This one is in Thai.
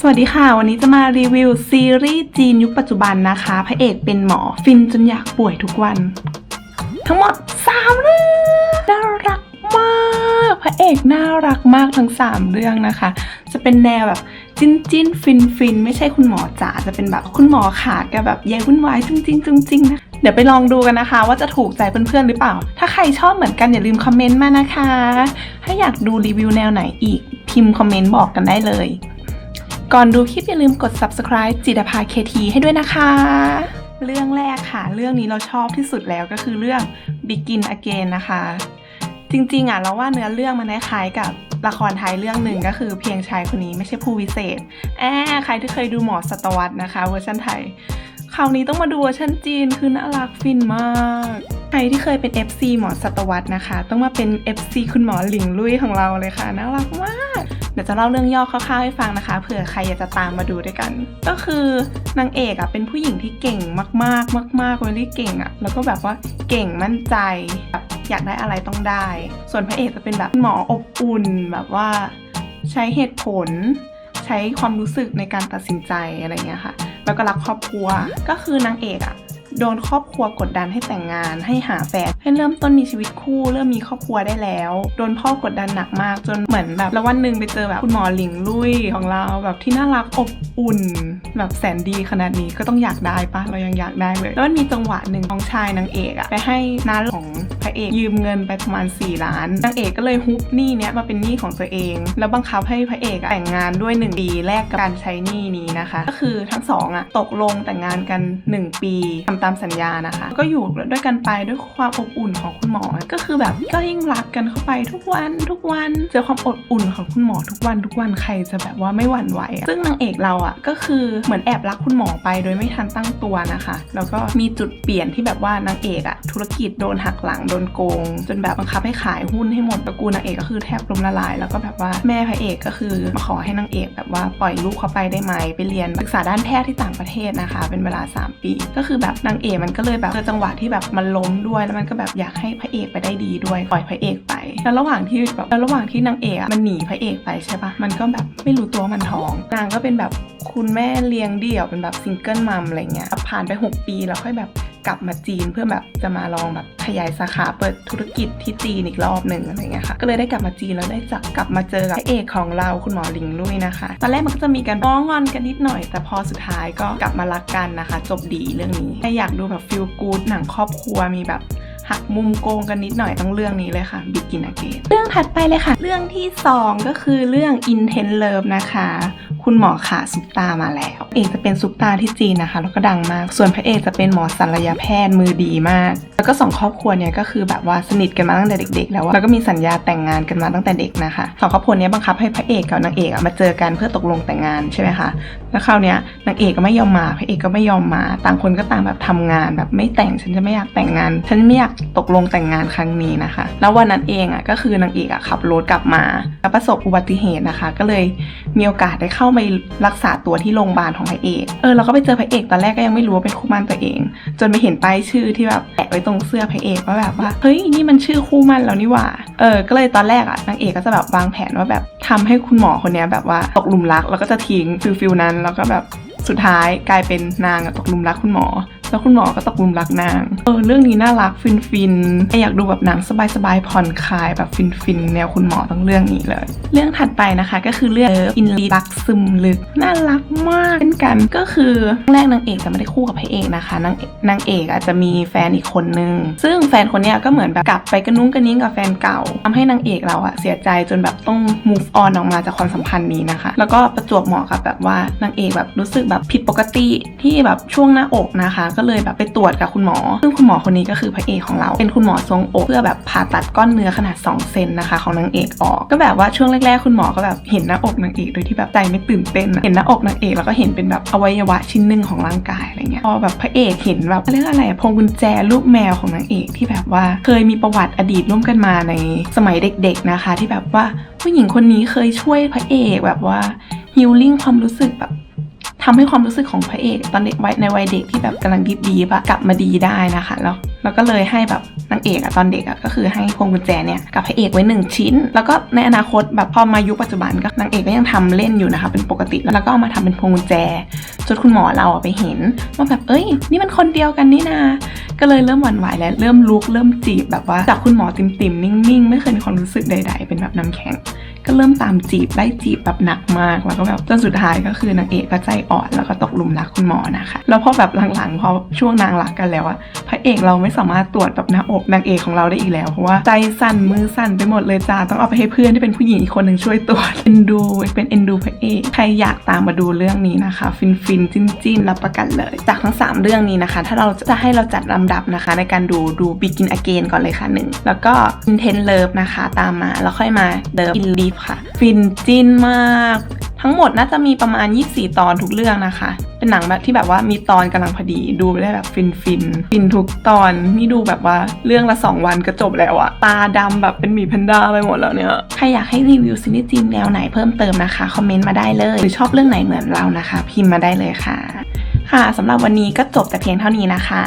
สวัสดีค่ะ วันนี้จะมารีวิวซีรีส์จีนยุคปัจจุบันนะคะ พระเอกเป็นหมอฟินจนอยากป่วยทุกวัน ทั้งหมด3เรื่องน่ารักมากพระเอกน่ารักมากทั้ง 3 เรื่องนะคะ จะเป็นแนวแบบจิ้นจิ้นฟินฟินไม่ใช่คุณหมอจ๋าจะเป็นแบบคุณหมอขาแกแบบแย่วุ่นวายจริงจริงจริงๆนะเดี๋ยวไปลองดูกันนะคะ ว่าจะถูกใจเพื่อนๆหรือเปล่า ถ้าใครชอบเหมือนกันอย่าลืมคอมเมนต์มานะคะ ถ้าอยากดูรีวิวแนวไหนอีกพิมพ์คอมเมนต์บอกกันได้เลย ก่อนดูคลิปอย่าลืมกด subscribe จิตภาเคทีให้ด้วยนะคะ เรื่องแรกค่ะ เรื่องนี้เราชอบที่สุดแล้วก็คือเรื่อง Begin Again นะคะ จริงๆอะเราว่าเนื้อเรื่องมันคล้ายกับละครไทยเรื่องหนึ่งก็คือเพียงชายคนนี้ไม่ใช่ผู้วิเศษ แอบใครที่เคยดูหมอสตวรรษนะคะเวอร์ชันไทย คราวนี้ต้องมาดูเวอร์ชันจีนคือน่ารักฟินมากใครที่เคยเป็น FC หมอสตวรรษนะคะ ต้องมาเป็น FC คุณหมอหลิงลุยของเราเลยค่ะน่ารักมาก ดี๋ยวจะเล่าเรื่องย่อคร่าวๆให้ฟังนะคะเผื่อใครอยากจะตามมาดูด้วยกัน ก็คือนางเอกอะเป็นผู้หญิงที่เก่งมากๆ มากๆเวลี่เก่งอะแล้วก็แบบว่าเก่งมั่นใจแบบอยากได้อะไรต้องได้ ส่วนพระเอกจะเป็นแบบหมออบอุ่นแบบว่าใช้เหตุผล ใช้ความรู้สึกในการตัดสินใจอะไรเงี้ยค่ะ แล้วก็รักครอบครัวก็คือนางเอกอะ โดนครอบครัวกดดันให้แต่งงาน ให้หาแฟน ให้เริ่มต้นมีชีวิตคู่ เริ่มมีครอบครัวได้แล้ว โดนพ่อกดดันหนักมาก จนเหมือนแบบแล้ววันหนึ่งไปเจอแบบคุณหมอหลิงลุยของเราแบบที่น่ารักอบอุ่น แบบแสนดีขนาดนี้ก็ต้องอยากได้ปะเรายังอยากได้เลย แล้วมันมีจังหวะหนึ่งของชายนางเอกอะไปให้น้าของพระเอกยืมเงินไปประมาณ 4 ล้านนางเอกก็เลยฮุบหนี้เนี้ยมาเป็นหนี้ของตัวเอง แล้วบังคับให้พระเอกแต่งงานด้วย 1 ปีแลกกับการใช้หนี้นี้นะคะ ก็คือทั้งสองอะตกลงแต่งงานกัน 1 ปีทำตามามสัญญานะคะ ก็อยู่ด้วยกันไปด้วยความอบอุ่นของคุณหมอ ก็คือแบบก็ยิ่งรักกันเข้าไปทุกวันทุกวันเจอความอบอุ่นของคุณหมอทุกวันทุกวันใครจะแบบว่าไม่หวั่นไหวซึ่งนางเอกเราอะก็คือเหมือนแอบรักคุณหมอไปโดยไม่ทันตั้งตัวนะคะ แล้วก็มีจุดเปลี่ยนที่แบบว่านางเอกอะธุรกิจโดนหักหลังโดนโกง จนแบบบังคับให้ขายหุ้นให้หมดตระกูลนางเอกก็คือแทบล้มละลาย แล้วก็แบบว่าแม่พระเอกก็คือมาขอให้นางเอกแบบว่าปล่อยลูกเขาไปได้ไหมไปเรียนศึกษาด้านแพทย์ที่ต่างประเทศนะคะ เป็นเวลา 3 ปี ก็คือแบบนางเอกมันก็เลยแบบเจอจังหวะที่แบบมันล้มด้วยแล้วมันก็แบบอยากให้พระเอกไปได้ดีด้วยปล่อยพระเอกไป แล้วระหว่างที่แบบแล้วระหว่างที่นางเอกมันหนีพระเอกไปใช่ปะมันก็แบบไม่รู้ตัวมันท้องนางก็เป็นแบบคุณแม่เลี้ยงเดี่ยวเป็นแบบซิงเกิลมัมอะไรเงี้ยผ่านไป 6 ปีแล้วค่อยแบบ กลับมาจีนเพื่อแบบจะมาลองแบบขยายสาขาเปิดธุรกิจที่จีนอีกรอบหนึ่งอะไรเงี้ยค่ะ ก็เลยได้กลับมาจีนแล้วได้จับกลับมาเจอกับพระเอกของเราคุณหมอหลิงลุยนะคะ ตอนแรกมันก็จะมีการง้องอนกันนิดหน่อย แต่พอสุดท้ายก็กลับมารักกันนะคะ จบดีเรื่องนี้ถ้าอยากดูแบบฟิลกู๊ดหนังครอบครัวมีแบบหักมุมโกงกันนิดหน่อยต้องเรื่องนี้เลยค่ะ Begin Again เรื่องถัดไปเลยค่ะ เรื่องที่ 2 ก็คือเรื่อง Intense Love นะคะ คุณหมอขาซุปตามาแล้ว เอกจะเป็นซุปตาที่จีนนะคะ แล้วก็ดังมาก ส่วนพระเอกจะเป็นหมอศัลยแพทย์มือดีมาก แล้วก็สองครอบครัวเนี่ยก็คือแบบว่าสนิทกันมาตั้งแต่เด็ก ๆ แล้วแล้วก็มีสัญญาแต่งงานกันมาตั้งแต่เด็กนะคะสองครอบครัวเนี้ยบังคับให้พระเอกกับนางเอกอะมาเจอกันเพื่อตกลงแต่งงานใช่ไหมคะแล้วคราวเนี้ยนางเอกก็ไม่ยอมมา พระเอกก็ไม่ยอมมา ต่างคนก็ต่างแบบทำงานแบบไม่แต่งฉันจะไม่อยากแต่งงาน ฉันไม่อยากตกลงแต่งงานครั้งนี้นะคะ แล้ววันนั้นเองอะก็คือนางเอกอะขับรถกลับมาแล้วประสบอุบัติเหตุนะคะ ก็เลยมีโอกาสได้เข้าไปรักษาตัวที่โรงพยาบาลของพระเอกเออเราก็ไปเจอพระเอกตอนแรกก็ยังไม่รู้ว่าเป็นคู่มั่นตัวเอง จนไปเห็นป้ายชื่อที่แบบแปะไว้ตรงเสื้อพระเอกว่าแบบว่าเฮ้ยนี่มันชื่อคู่มั่นแล้วนี่หว่าเออก็เลยตอนแรกอะนางเอกก็จะแบบวางแผนว่าแบบทำให้คุณหมอคนนี้แบบว่าตกหลุมรักแล้วก็จะทิ้งฟิลฟิลนั้นแล้วก็แบบสุดท้ายกลายเป็นนางตกหลุมรักคุณหมอ แล้วคุณหมอก็ตกหลุมรักนาง เออเรื่องนี้น่ารักฟินฟินๆอยากดูแบบหนังสบายๆผ่อนคลายแบบฟินฟินแนวคุณหมอต้องเรื่องนี้เลย เรื่องถัดไปนะคะก็คือเรื่องอินลีรักซึมลึกน่ารักมากเช่นกันก็คือแรกนางเอกจะไม่ได้คู่กับพระเอกนะคะนางนางเอกอาจจะมีแฟนอีกคนนึง ซึ่งแฟนคนนี้ก็เหมือนแบบกลับไปกระนุ้งกระนิ้งกับแฟนเก่าทำให้นางเอกเราอะเสียใจจนแบบต้อง move on ออกมาจากความสัมพันธ์นี้นะคะ แล้วก็ประจวบเหมาะกับแบบว่านางเอกแบบรู้สึกแบบผิดปกติที่แบบช่วงหน้าอกนะคะก็เลยแบบไปตรวจกับคุณหมอ ซึ่งคุณหมอคนนี้ก็คือพระเอกของเรา เป็นคุณหมอทรงอกเพื่อแบบผ่าตัดก้อนเนื้อขนาด 2 เซนนะคะ ของนางเอกออก ก็แบบว่าช่วงแรกๆ คุณหมอก็แบบเห็นหน้าอกนางเอกโดยที่แบบใจไม่ตื่นเต้น เห็นหน้าอกนางเอกแล้วก็เห็นเป็นแบบอวัยวะชิ้นหนึ่งของร่างกายอะไรเงี้ย พอแบบพระเอกเห็นแบบเรื่องอะไรพวงกุญแจลูกแมวของนางเอกที่แบบว่าเคยมีประวัติอดีตร่วมกันมาในสมัยเด็ก ๆนะคะ ที่แบบว่าผู้หญิงคนนี้เคยช่วยพระเอกแบบว่าฮิลลิ่งความรู้สึกแบบ ทำให้ความรู้สึกของพระเอกตอนเด็กวัยในวัยเด็กที่แบบกำลังดีๆอะกลับมาดีได้นะคะแล้วแล้วก็เลยให้แบบนางเอกอะตอนเด็กอะก็คือให้พวงกุญแจเนี่ยกับพระเอกไว้หนึ่งชิ้น แล้วก็ในอนาคตแบบพอมายุคปัจจุบันก็นางเอกก็ยังทำเล่นอยู่นะคะ เป็นปกติแล้วก็เอามาทำเป็นพวงกุญแจจนคุณหมอเราอะไปเห็นว่าแบบเอ้ย นี่มันคนเดียวกันนี่นาก็เลยเริ่มหวั่นไหวและเริ่มลุกเริ่มจีบแบบว่าจากคุณหมอติ่มๆนิ่งๆ ไม่เคยมีความรู้สึกใด ๆ เป็นแบบน้ำแข็ง ก็เริ่มตามจีบไล่จีบแบบหนักมาก แล้วก็แบบจนสุดท้ายก็คือนางเอกก็ใจอ่อนแล้วก็ตกหลุมรักคุณหมอนะคะ แล้วพอแบบหลังๆพอช่วงนางรักกันแล้วอะพระเอกเราไม่สามารถตรวจแบบหน้าอกนางเอกของเราได้อีกแล้ว เพราะว่าใจสั่นมือสั่นไปหมดเลยจ้าต้องเอาไปให้เพื่อนที่เป็นผู้หญิงอีกคนหนึ่งช่วยตรวจเอ็นดูเป็นเอ็นดูพระเอกใครอยากตามมาดูเรื่องนี้นะคะ ฟินฟินจิ้นจิ้นรับประกันเลย จากทั้ง 3 เรื่องนี้นะคะ ถ้าเราจะให้เราจัดลำดับนะคะ ในการดูดู Begin Again ก่อนเลยค่ะหนึ่งแล้วก็ Intense Love นะคะ ตามมาแล้วค่อยมา The In Leaf ค่ะ ฟินจิ้นมาก ทั้งหมดน่าจะมีประมาณ 24 ตอนทุกเรื่องนะคะ เป็นหนังแบบที่แบบว่ามีตอนกำลังพอดีดูไปได้แบบฟินฟินฟินทุกตอนนี่ดูแบบว่าเรื่องละ 2 วันก็จบแล้วอะตาดำแบบเป็นหมีแพนด้าไปหมดแล้วเนี่ยใครอยากให้รีวิวซีรีส์จีนแนวไหนเพิ่มเติมนะคะคอมเมนต์มาได้เลยหรือชอบเรื่องไหนเหมือนเรานะคะ พิมพ์มาได้เลยค่ะ ค่ะสำหรับวันนี้ก็จบแต่เพียงเท่านี้นะคะ